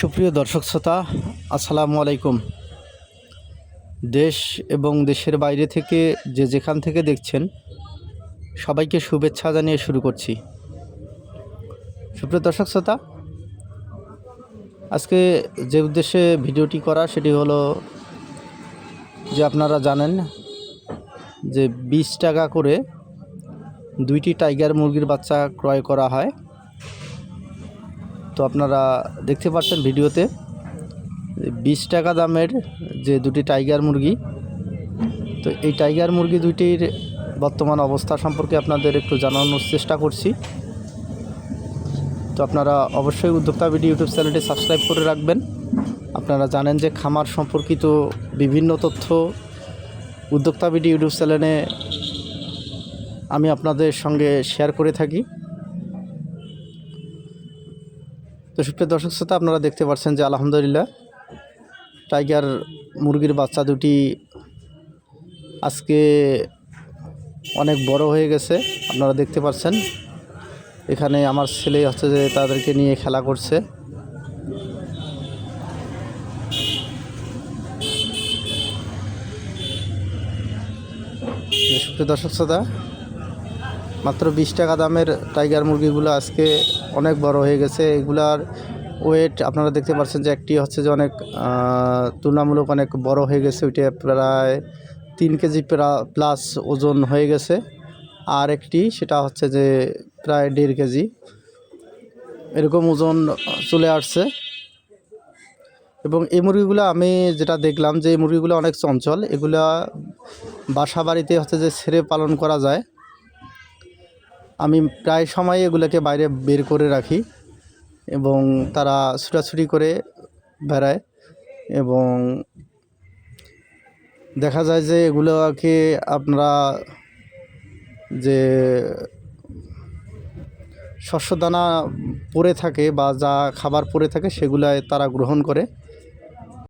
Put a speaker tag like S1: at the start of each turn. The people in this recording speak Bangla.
S1: সুপ্রিয় দর্শক শ্রোতা, আসসালামু আলাইকুম। দেশ এবং দেশের বাইরে থেকে যে যেখান থেকে দেখছেন, সবাইকে শুভেচ্ছা জানিয়ে শুরু করছি। সুপ্রিয় দর্শক শ্রোতা, আজকে যে উদ্দেশ্যে ভিডিওটি করা সেটি হলো যে আপনারা জানেন যে বিশ টাকা করে দুইটি টাইগার মুরগির বাচ্চা ক্রয় করা হয়। তো আপনারা দেখতে পাচ্ছেন ভিডিওতে বিশ টাকা দামের যে দুটি টাইগার মুরগি, তো এই টাইগার মুরগি দুইটির বর্তমান অবস্থা সম্পর্কে আপনাদের একটু জানানোর চেষ্টা করছি। তো আপনারা অবশ্যই উদ্যোক্তা ভিডিও ইউটিউব চ্যানেলটি সাবস্ক্রাইব করে রাখবেন। আপনারা জানেন যে খামার সম্পর্কিত বিভিন্ন তথ্য উদ্যোক্তা ভিডিও ইউটিউব চ্যানেলে আমি আপনাদের সঙ্গে শেয়ার করে থাকি। তো সুপ্রিয় দর্শক শ্রোতা, আপনারা দেখতে পাচ্ছেন যে আলহামদুলিল্লাহ টাইগার মুরগির বাচ্চা দুটি আজকে অনেক বড় হয়ে গেছে। আপনারা দেখতে পাচ্ছেন, এখানে আমার ছেলে হচ্ছে যে তাদেরকে নিয়ে খেলা করছে। সুপ্রিয় দর্শক শ্রোতা মাত্র বিশ টাকা দামের টাইগার মুরগিগুলো আজকে অনেক বড় হয়ে গেছে। এগুলার ওয়েট আপনারা দেখতে পাচ্ছেন যে একটি হচ্ছে যে অনেক তুলনামূলক অনেক বড় হয়ে গেছে। ওইটা প্রায় তিন কেজি প্লাস ওজন হয়ে গেছে। আর একটি সেটা হচ্ছে যে প্রায় দেড় কেজি। এরকম ওজন চলে আসছে। এবং এই মুরগিগুলো আমি যেটা দেখলাম যে এই মুরগিগুলো অনেক চঞ্চল। এগুলা বাসা বাড়িতে হচ্ছে যে ছেড়ে পালন করা যায়। আমি প্রায় সময় এগুলোকে বাইরে বের করে রাখি এবং তারা ছুটাছুটি করে বেড়ায় এবং দেখা যায় যে এগুলোকে আপনারা যে শস্য দানা পড়ে থাকে বা যা খাবার পড়ে থাকে সেগুলায় তারা গ্রহণ করে।